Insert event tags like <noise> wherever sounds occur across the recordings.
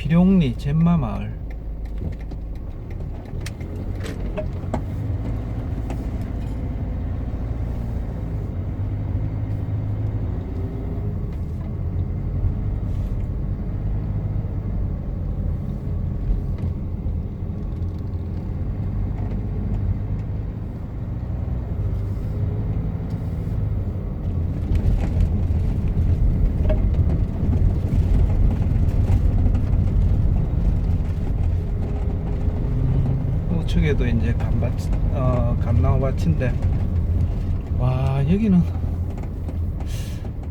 비룡리 젠마 마을. 우측에도 이제 감밭, 어, 감나무밭인데, 와, 여기는,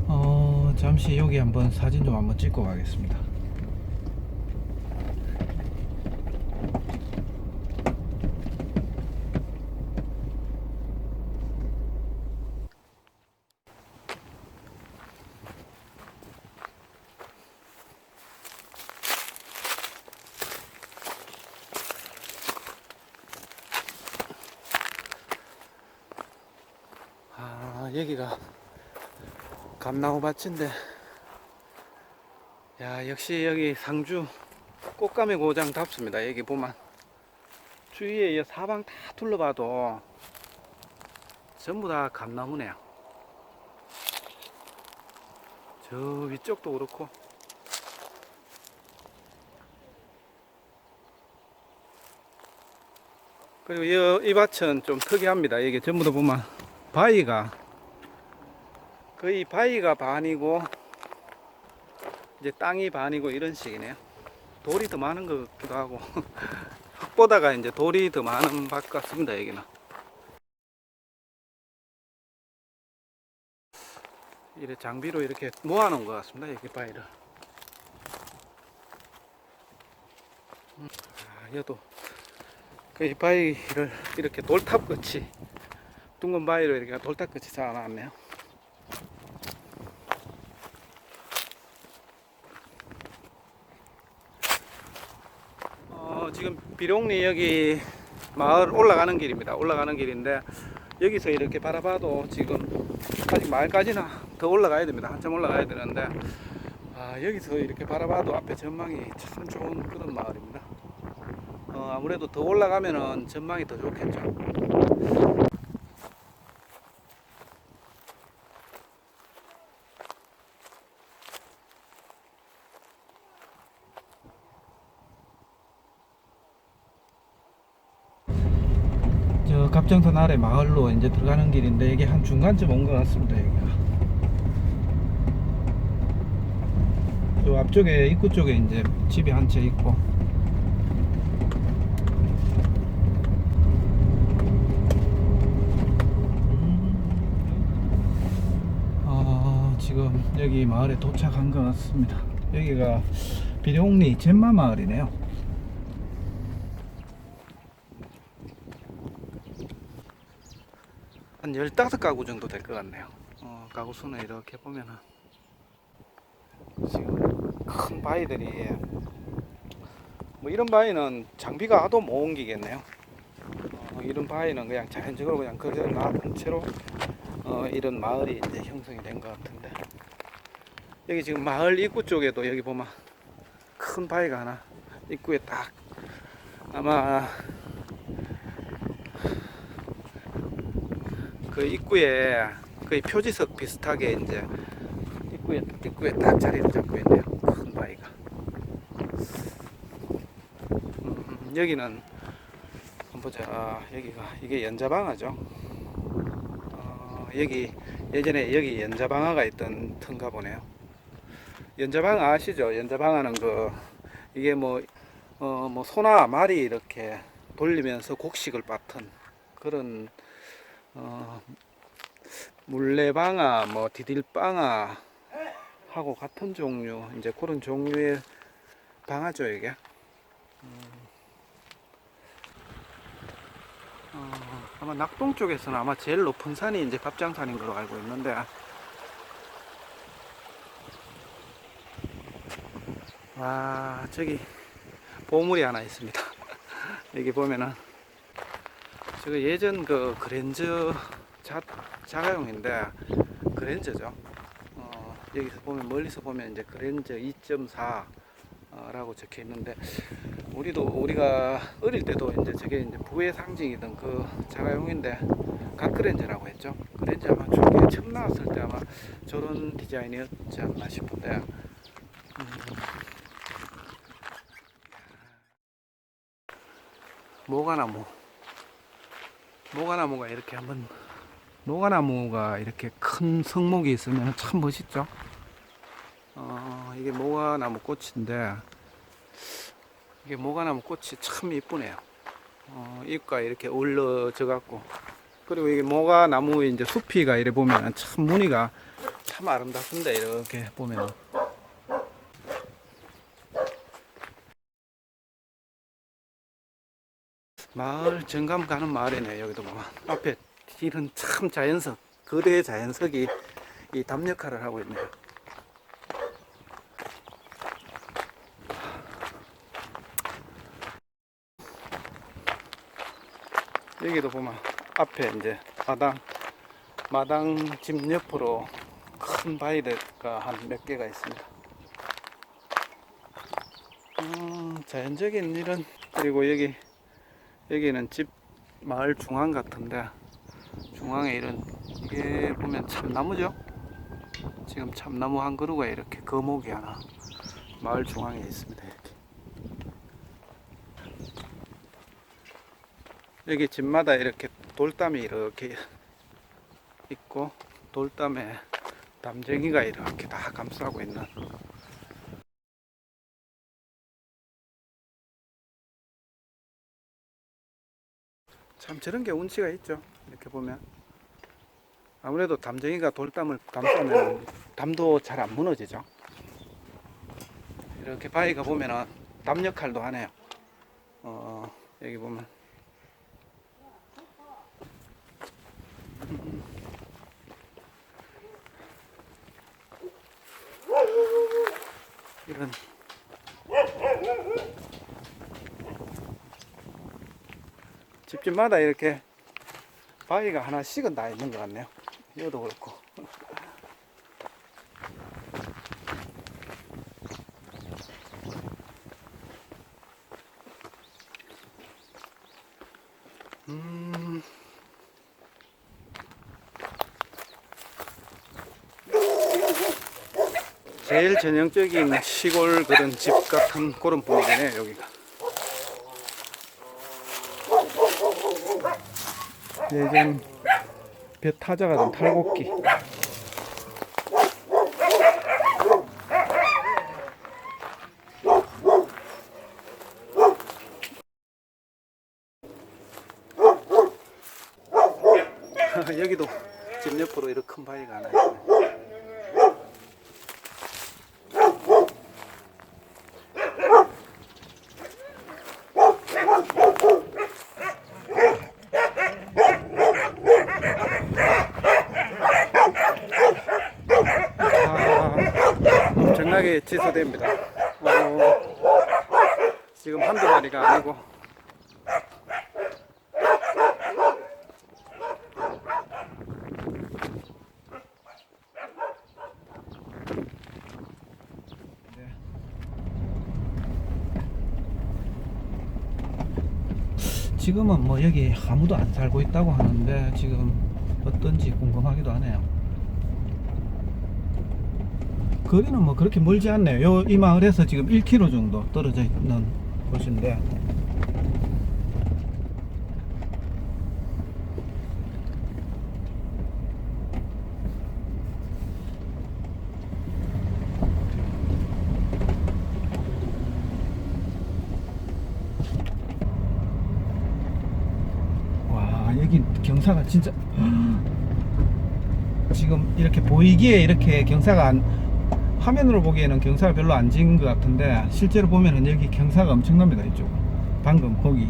어, 잠시 여기 한번 사진 좀 한번 찍고 가겠습니다. 아, 여기가 감나무 밭인데, 야, 역시 여기 상주 꽃가미 고장답습니다. 여기 보면 주위에 이 사방 다 둘러봐도 전부 다 감나무네요. 저 위쪽도 그렇고. 그리고 이, 이 밭은 좀 특이합니다. 이게 전부 다 보면 바위가 거의 바위가 반이고 이제 땅이 반이고 이런 식이네요. 돌이 더 많은 것 같기도 하고 <laughs> 흙보다가 이제 돌이 더 많은 밭 같습니다. 여기는 이래 장비로 이렇게 모아놓은 것 같습니다. 여기 바위를. 음, 아, 여도 그 바위를 이렇게 돌탑 같이 둥근 바위로 이렇게 돌탑 같이 쌓아놨네요. 어, 지금 비룡리 여기 마을 올라가는 길입니다. 올라가는 길인데 여기서 이렇게 바라봐도 지금 아직 마을까지나 더 올라가야 됩니다. 한참 올라가야 되는데 아, 여기서 이렇게 바라봐도 앞에 전망이 참 좋은 그런 마을입니다. 어, 아무래도 더 올라가면은 전망이 더 좋겠죠. 저 갑정선 아래 마을로 이제 들어가는 길인데 이게 한 중간쯤 온 것 같습니다 여기가. 저 앞쪽에 입구 쪽에 이제 집이 한 채 있고. 어, 지금 여기 마을에 도착한 것 같습니다. 여기가 비룡리 젠마 마을이네요 한 15가구 정도 될 것 같네요. 어, 가구 수는 이렇게 보면은 지금 큰 바위들이 뭐 이런 바위는 장비가 하도 못 옮기겠네요. 어, 이런 바위는 그냥 자연적으로 그냥 그저 놔둔 채로 어, 이런 마을이 이제 형성이 된 것 같은데 여기 지금 마을 입구 쪽에도 여기 보면 큰 바위가 하나 입구에 딱 아마 그 입구에 거의 표지석 비슷하게 이제 입구에 입구에 딱 자리를 잡고 있네요. 큰 바위가. 음, 여기는 보자. 아, 여기가 이게 연자방아죠. 어, 여기 예전에 여기 연자방아가 있던 튼가 보네요. 연자방아 아시죠? 연자방아는 그 이게 뭐 어, 뭐 소나 말이 이렇게 돌리면서 곡식을 빻던 그런 어, 물레방아, 뭐 디딜방아 하고 같은 종류, 이제 그런 종류의 방아죠 이게. 음. 어, 아마 낙동 쪽에서는 아마 제일 높은 산이 이제 갑장산인 걸로 알고 있는데. 와 저기 보물이 하나 있습니다. <laughs> 여기 보면은 제가 예전 그 그랜저 자, 자가용인데 그랜저죠. 어, 여기서 보면 멀리서 보면 이제 그랜저 2.4 어, 라고 적혀 있는데 우리도 우리가 어릴 때도 이제 저게 이제 부의 상징이던 그 자가용인데 가크렌즈라고 했죠. 그렌즈 아마 중국에 처음 나왔을 때 아마 저런 디자인이었지 않나 싶은데 음. 모가나무 모가나무가 이렇게 한번 모가나무가 이렇게 큰 성목이 있으면 참 멋있죠. 어, 이게 모가나무 꽃인데 이게 모가나무 꽃이 참 이쁘네요. 어, 잎과 이렇게 어울러져 갖고 그리고 이게 모가나무 이제 숲이가 이래 보면 참 무늬가 참 아름답습니다. 이렇게 보면 마을 정감 가는 마을이네요. 여기도 보면 앞에 길은 참 자연석 거대 자연석이 이 담 역할을 하고 있네요. 여기도 보면 앞에 이제 마당 마당 집 옆으로 큰 바위가 한 몇 개가 있습니다. 음, 자연적인 일은 그리고 여기 여기는 집 마을 중앙 같은데 중앙에 이런 이게 보면 참나무죠. 지금 참나무 한 그루가 이렇게 거목이 하나 마을 중앙에 있습니다. 이렇게. 여기 집마다 이렇게 돌담이 이렇게 있고 돌담에 담쟁이가 이렇게 다 감싸고 있는 참 저런 게 운치가 있죠. 이렇게 보면. 아무래도 담쟁이가 돌담을 감싸면 담도 잘 안 무너지죠. 이렇게 바위가 보면은 담 역할도 하네요. 어 여기 보면. 이런 집집마다 이렇게 바위가 하나씩은 다 있는 것 같네요. 이것도 그렇고. 음. 제일 전형적인 시골 그런 집 같은 그런 분위기네요, 여기가. 예전 배 타자가던 탈곡기. 여기도 집 옆으로 이렇게 큰 바위가 하나 있네. 아, 엄청나게 취소됩니다. 어, 지금 한두 마리가 아니고 지금은 뭐 여기 아무도 안 살고 있다고 하는데 지금 어떤지 궁금하기도 하네요. 거리는 뭐 그렇게 멀지 않네요. 요 이 마을에서 지금 1km 정도 떨어져 있는 곳인데. 와 여기 경사가 진짜 <gasps> 지금 이렇게 보이기에 이렇게 경사가 안, 화면으로 보기에는 경사가 별로 안 지은 것 같은데 실제로 보면은 여기 경사가 엄청납니다 이쪽 방금 거기.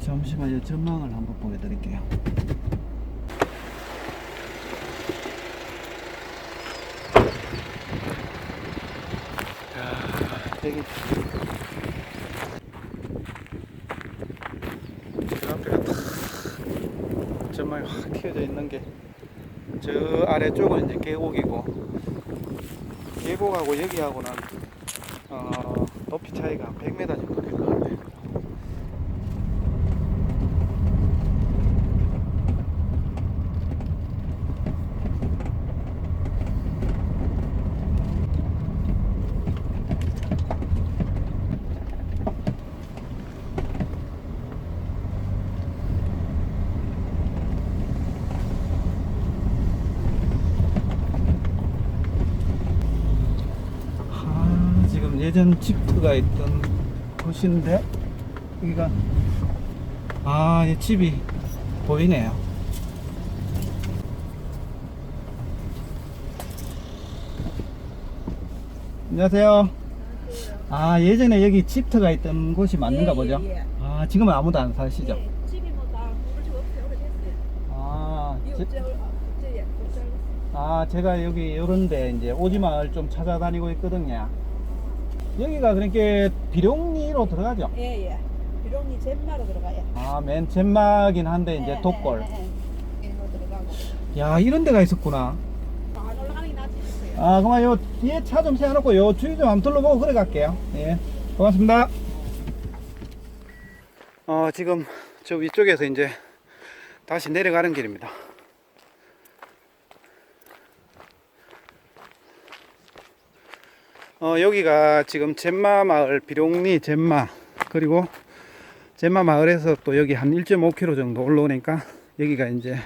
잠시만요. 전망을 한번 보여드릴게요. 야, 여기 튀어져 있는 게 저 아래쪽은 이제 계곡이고 계곡하고 여기하고는 어, 높이 차이가 한 100m 정도 될 것 같아요. 아, 지금 예전 집터가 있던 곳인데 여기가 아, 이 집이 보이네요. 안녕하세요. 아, 예전에 여기 집터가 있던 곳이 맞는가 예, 보죠? 예, 예. 아, 지금은 아무도 안 사시죠? 예, 집이 없어요. 오래됐어요. 아, 이 제- 아, 제가 여기 요런데 이제 오지마을 좀 찾아다니고 있거든요. 여기가 그러니까 비룡리로 들어가죠? 예 예. 비룡리 잼마로 들어가요. 아, 맨 젠마긴 한데 이제 예, 독골. 예, 예, 예. 일로 들어가고. 야, 이런 데가 있었구나. 안 올라가는 게 낫지 싶어요. 아, 그만 요 뒤에 차 좀 세워놓고 요 주위 좀 한번 둘러보고 그래 갈게요. 예. 고맙습니다. 어, 지금 저 위쪽에서 이제 다시 내려가는 길입니다. 어, 여기가 지금 젠마 마을, 비룡리 젠마, 그리고 젠마 마을에서 또 여기 한 1.5km 정도 올라오니까 여기가 이제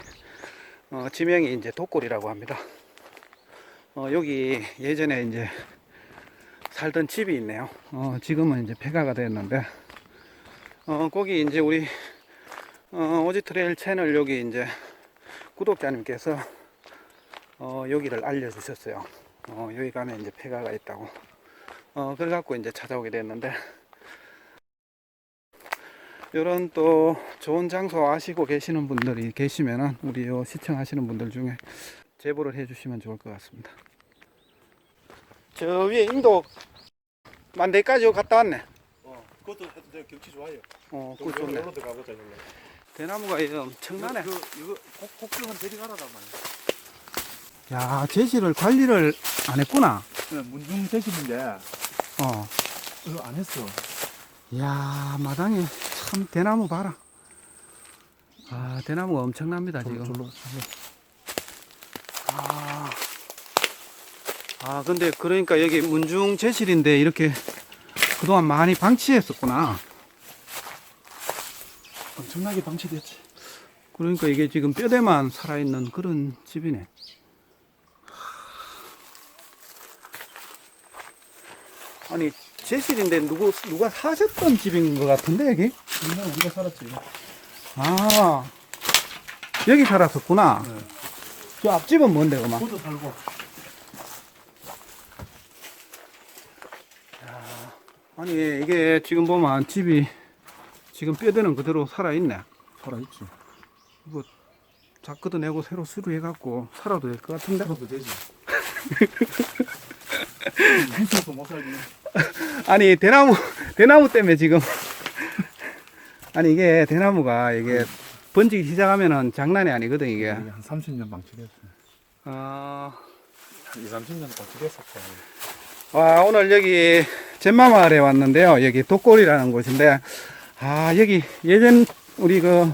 어, 지명이 이제 독골이라고 합니다. 어, 여기 예전에 이제 살던 집이 있네요. 어, 지금은 이제 폐가가 됐는데, 어, 거기 이제 우리, 어, 오지 트레일 채널 여기 이제 구독자님께서, 어, 여기를 알려주셨어요. 어, 여기 가면 이제 폐가가 있다고. 어, 그래 갖고 이제 찾아오게 됐는데, 이런 또 좋은 장소 아시고 계시는 분들이 계시면은 우리 요 시청하시는 분들 중에 제보를 해주시면 좋을 것 같습니다. 저 위에 인도 만대까지 갔다 왔네. 어, 그것도 해도 돼. 경치 좋아요. 어, 그그 좋네. 가보자. 대나무가 이거 엄청나네. 그, 이거 곡, 곡경은 데리가라단 말이야. 야, 제시를 관리를 안 했구나. 네, 문중 되시는데, 어. 이거 안 했어. 야, 마당에 참 대나무 봐라. 아, 대나무가 엄청납니다, 지금. 졸로, 졸로. 아. 아, 근데 그러니까 여기 문중 제실인데 이렇게 그동안 많이 방치했었구나. 엄청나게 방치됐지. 그러니까 이게 지금 뼈대만 살아있는 그런 집이네. 아니, 제실인데 누구, 누가 사셨던 집인 것 같은데, 여기? 옛날에 우리가 살았지. 아, 여기 살았었구나. 네. 저 앞집은 뭔데, 그만? 그것도 살고. 아니, 이게 지금 보면 집이 지금 뼈대는 그대로 살아 있네. 살아있지. 이거 자크도 내고 새로 수리해갖고 살아도 될 것 같은데? 살아도 되지. <laughs> 무서워서 못 살지. 아니, 대나무, 대나무 때문에 지금. 아니, 이게 대나무가 이게 번지기 시작하면은 장난이 아니거든, 이게. 이게 한 30년 방치됐어. 아, 한 2, 30년 방치됐었어. 와, 오늘 여기 젠마 마을에 왔는데요. 여기 독골이라는 곳인데, 아, 여기 예전 우리 그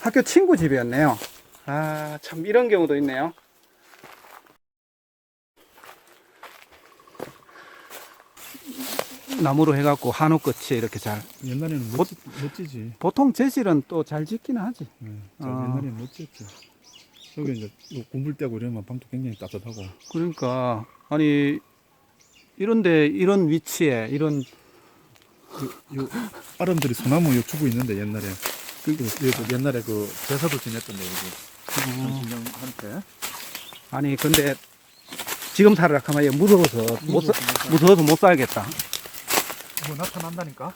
학교 친구 집이었네요. 아, 참 이런 경우도 있네요. 나무로 해갖고 한옥 끝이 이렇게 잘. 옛날에는 멋지, 멋지지. 보통 제실은 또 잘 짓기는 하지. 네, 아. 옛날에는 멋졌지. 여기 이제 요 고물 떼고 이러면 방도 굉장히 따뜻하고. 그러니까, 아니, 이런데, 이런 위치에, 이런, 요, 요 아름들이 소나무 요 주고 있는데 옛날에. 그, 그 옛날에 그 제사도 지냈던데 여기. 장신영한테. 아니, 근데, 지금 살으라 얘 무서워서, 못, 사, 무서워서 못 살겠다. 뭐 나타난다니까.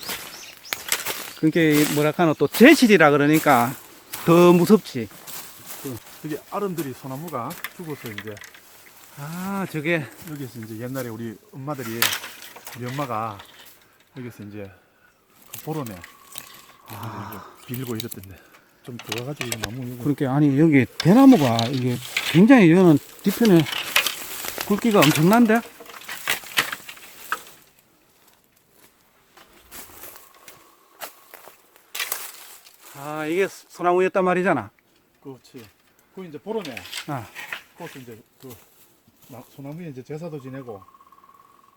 뭐라 하노 또 제실이라 그러니까 더 무섭지. 그게 아름들이 소나무가 죽어서 이제 아 저게 여기서 이제 옛날에 우리 엄마들이 우리 엄마가 여기서 이제 그 보러내 아. 빌고 이랬던데 좀 들어가가지고 이 나무 이거 그렇게 아니 여기 대나무가 이게 굉장히 여는 뒤편에 굵기가 엄청난데? 아 이게 소나무였단 말이잖아. 그렇지. 그 이제 보름에 아, 그것도 이제 그 나- 소나무에 이제 제사도 지내고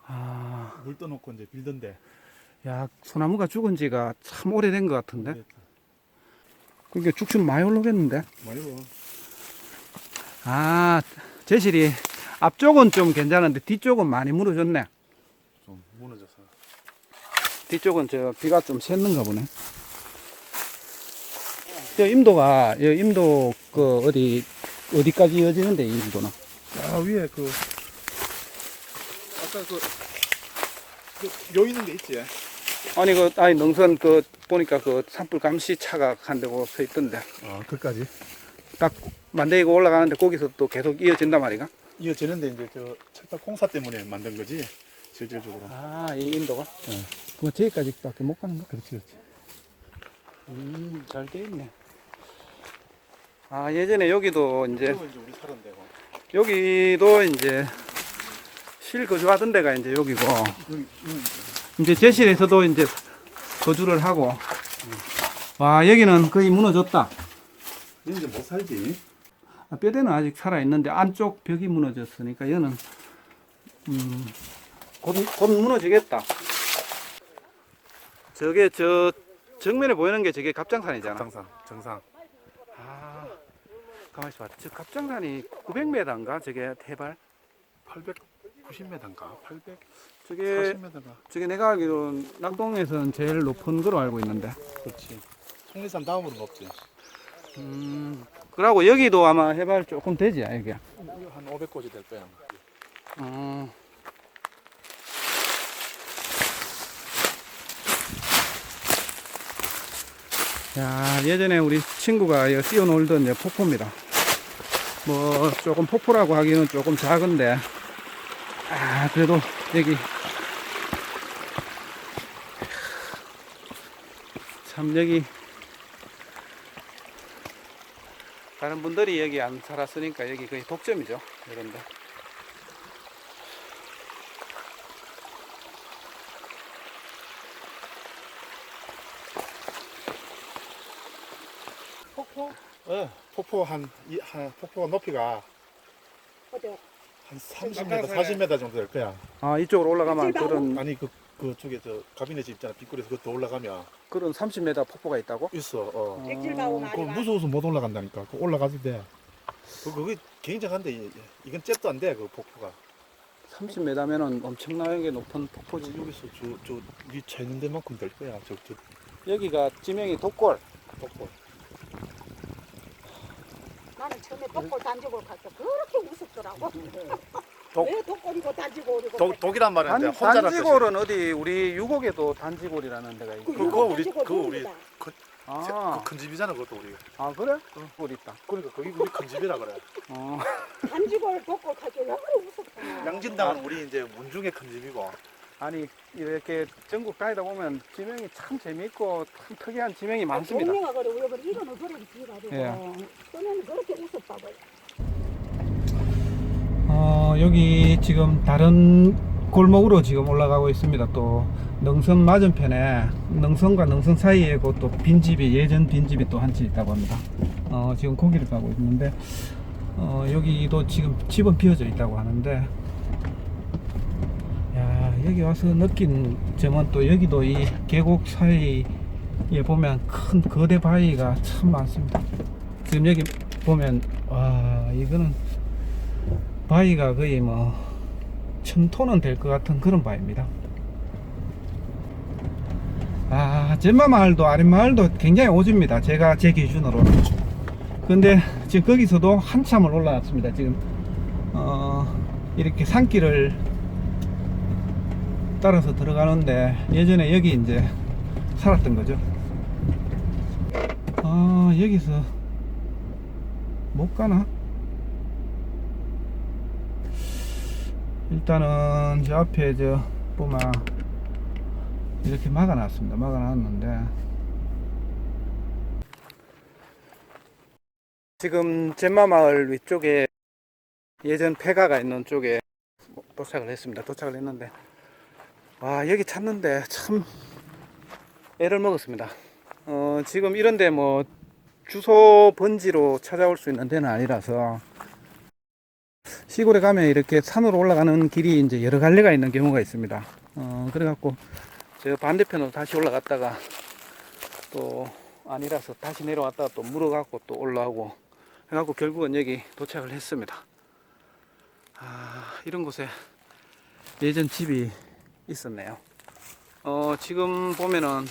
아, 물 떠놓고 이제 빌던데. 야 소나무가 죽은 지가 참 오래된 것 같은데. 그게 죽순 많이 올라오겠는데? 많이 봐. 아 제실이 앞쪽은 좀 괜찮은데 뒤쪽은 많이 무너졌네. 좀 무너져서. 뒤쪽은 저 비가 좀 샜는가 보네. 저 임도가 여 임도 그 어디 어디까지 이어지는데 이 임도는? 아 위에 그 아까 그, 그 여 있는 데 있지. 아니 그 아니 능선 그 보니까 그 산불 감시 차가 한 대고 서 있던데 아 그까지 딱 만들고 올라가는데 거기서 또 계속 이어진단 말이가? 이어지는데 이제 저 철탑 공사 때문에 만든 거지 실질적으로. 아이 임도가? 네. 그럼 저기까지밖에 못 가는 거? 그렇지 그렇지. 음잘 돼 있네. 아 예전에 여기도 이제 그리고 이제 우리 살은 데고. 여기도 이제 실 거주하던 데가 이제 여기고 여기 여기 이제 제실에서도 이제 거주를 하고 와 여기는 거의 무너졌다 이제 못 살지. 아, 뼈대는 아직 살아 있는데 안쪽 벽이 무너졌으니까 얘는 음, 곧, 곧 무너지겠다 저게 저 정면에 보이는 게 저게 갑장산이잖아 정상 정상. 아 가만히 있어 봐 저 갑장산이 900m인가 저게 해발 890m인가 840m가. 저게 저게 내가 알기로는 낙동에서는 제일 높은 거로 알고 있는데 그렇지. 속리산 다음으로 높지. 음, 그러고 여기도 아마 해발 조금 되지, 여기. 한 500고지 될 거야. 아마. 어. 야, 예전에 우리 친구가 이제 폭포입니다. 뭐, 조금 폭포라고 하기는 조금 작은데, 아, 그래도 여기, 참, 여기, 다른 분들이 여기 안 살았으니까 여기 거의 독점이죠. 이런데. 폭포? 예. 폭포 한, 이, 한 폭포 높이가 어디 한 30m, 40m 정도 될 거야. 아, 이쪽으로 올라가면 그런, 아니 그 그쪽에 저 가비네 집 있잖아. 빗골에서 그것도 올라가면 그런 30m 폭포가 있다고? 있어. 어. 그 말이야. 무서워서 못 올라간다니까. 그 올라가도 돼. 그 그게 굉장한데 이- 이건 잽도 안 돼. 그 폭포가. 30m면은 엄청나게 높은 폭포지. 여기서 저저위차 있는 데만큼 될 거야. 저 저 여기가 지명이 독골. 폭포. 나는 처음에 독골 단지고 갈때 그렇게 무섭더라고. 독- 왜 독골이고 단지고 오리고. 독 독이란 말은 단, 이제 혼자라 단지골은 어디 우리 유곡에도 단지골이라는 데가 있고. 그거 우리- 그거 우리- 아, 그큰 집이잖아. 그것도 우리. 아 그래? 골 있다. 그러니까 거기 우리 큰 집이라 그래. 어. 단지고 독골 왜 그래 무섭다. 양진당은 우리 이제 문중의 큰 집이고. 아니 이렇게 전국 다니다 보면 지명이 참 재미있고 참 특이한 지명이 많습니다. 동네가 그래 우리 그래 이거는 그래 비가지고. 예. 그러면 그렇게 무섭다고. 어, 여기 지금 다른 골목으로 지금 올라가고 있습니다. 또 능선 맞은편에 능선과 능선 사이에 그또 빈집이 예전 빈집이 또 한 채 있다고 합니다. 어, 지금 거기를 가고 있는데 어, 여기도 지금 집은 비어져 있다고 하는데 야 여기 와서 느낀 점은 또 여기도 이 계곡 사이에 보면 큰 거대 바위가 참 많습니다. 지금 여기 보면 와 이거는 바위가 거의 뭐 천톤은 될 것 같은 그런 바위입니다. 아, 젠마 마을도 아랫 마을도 굉장히 오줍니다. 제가 제 기준으로. 근데 지금 거기서도 한참을 올라왔습니다. 지금 어, 이렇게 산길을 따라서 들어가는데 예전에 여기 이제 살았던 거죠. 아, 여기서 못 가나? 일단은 저 앞에 저 보면 이렇게 막아놨습니다. 막아놨는데 지금 잼마 마을 위쪽에 예전 폐가가 있는 쪽에 도착을 했습니다. 도착을 했는데 와 여기 찾는데 참 애를 먹었습니다. 어, 지금 이런데 뭐 주소 번지로 찾아올 수 있는 데는 아니라서 시골에 가면 이렇게 산으로 올라가는 길이 이제 여러 갈래가 있는 경우가 있습니다. 어, 그래갖고 저 반대편으로 다시 올라갔다가 또 아니라서 다시 내려왔다가 또 물어갖고 또 올라오고 해갖고 결국은 여기 도착을 했습니다. 아, 이런 곳에 예전 집이 있었네요. 어, 지금 보면은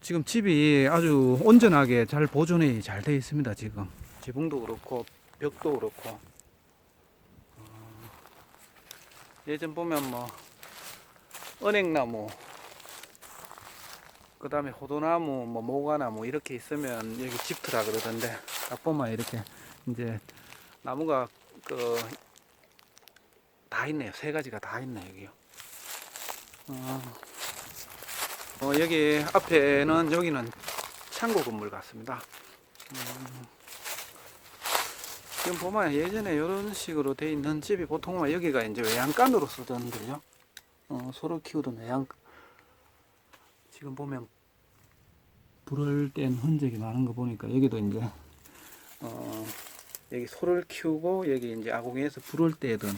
지금 집이 아주 온전하게 잘 보존이 잘 되어 있습니다. 지금 지붕도 그렇고 벽도 그렇고 어, 예전 보면 뭐 은행나무 그 다음에 호도나무 뭐 모가나무 이렇게 있으면 여기 집트라 그러던데 딱 보면 이렇게 이제 나무가 그 다 있네요. 세 가지가 다 있네 여기요. 어, 어, 여기 앞에는 여기는 창고 건물 같습니다. 음, 지금 보면 예전에 이런 식으로 돼 있는 집이 보통은 여기가 이제 외양간으로 쓰던데요. 어, 소를 키우던 외양 지금 보면 불을 뗀 흔적이 많은 거 보니까 여기도 이제 어, 여기 소를 키우고 여기 이제 아궁이에서 불을 떼던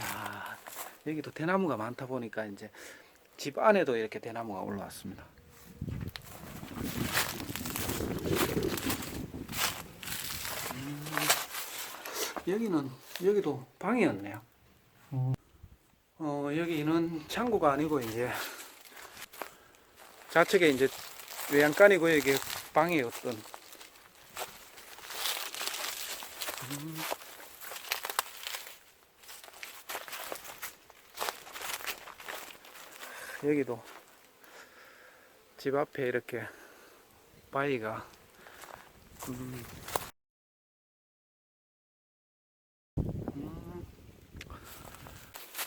야 여기도 대나무가 많다 보니까 이제 집 안에도 이렇게 대나무가 올라왔습니다. 음, 여기는 여기도 방이었네요. 어 여기는 창고가 아니고 이제 좌측에 이제 외양간이고 여기 방이었던 음. 여기도 집 앞에 이렇게 바위가 음. 음.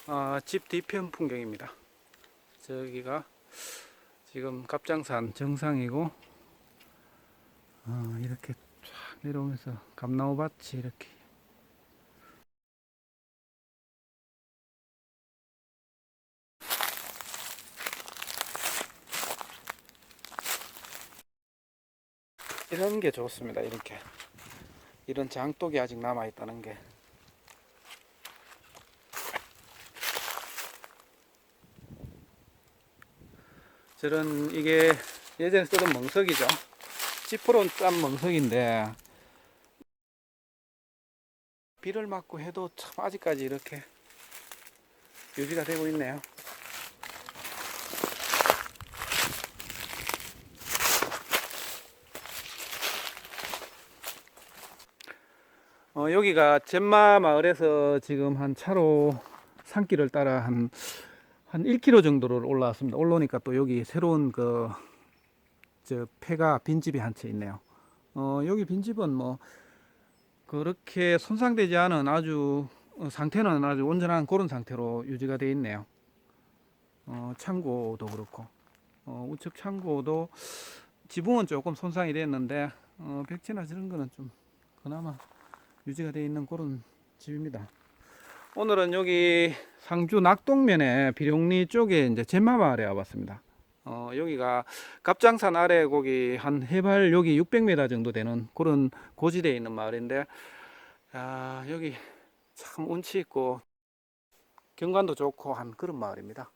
아, 집 뒤편 풍경입니다. 저기가 지금 갑장산 정상이고 어, 이렇게 쫙 내려오면서 감나무 밭이 이렇게 이런 게 좋습니다. 이렇게 이런 장독이 아직 남아 있다는 게 저런 이게 예전에 쓰던 멍석이죠. 지프로 짠 멍석인데 비를 맞고 해도 참 아직까지 이렇게 유지가 되고 있네요. 어, 여기가 잼마 마을에서 지금 한 차로 산길을 따라 한, 한 1km 정도를 올라왔습니다. 올라오니까 또 여기 새로운 그, 저, 폐가 빈집이 한 채 있네요. 어, 여기 빈집은 뭐, 그렇게 손상되지 않은 아주, 어, 상태는 아주 온전한 그런 상태로 유지가 되어 있네요. 어, 창고도 그렇고, 어, 우측 창고도 지붕은 조금 손상이 됐는데, 어, 벽지나 저런 거는 좀, 그나마 유지가 되어 있는 그런 집입니다. 오늘은 여기 상주 낙동면에 비룡리 쪽에 이제 잼마마을에 와봤습니다. 어, 여기가 갑장산 아래 거기 한 해발 여기 600m 정도 되는 그런 고지대에 있는 마을인데, 아, 여기 참 운치 있고 경관도 좋고 한 그런 마을입니다.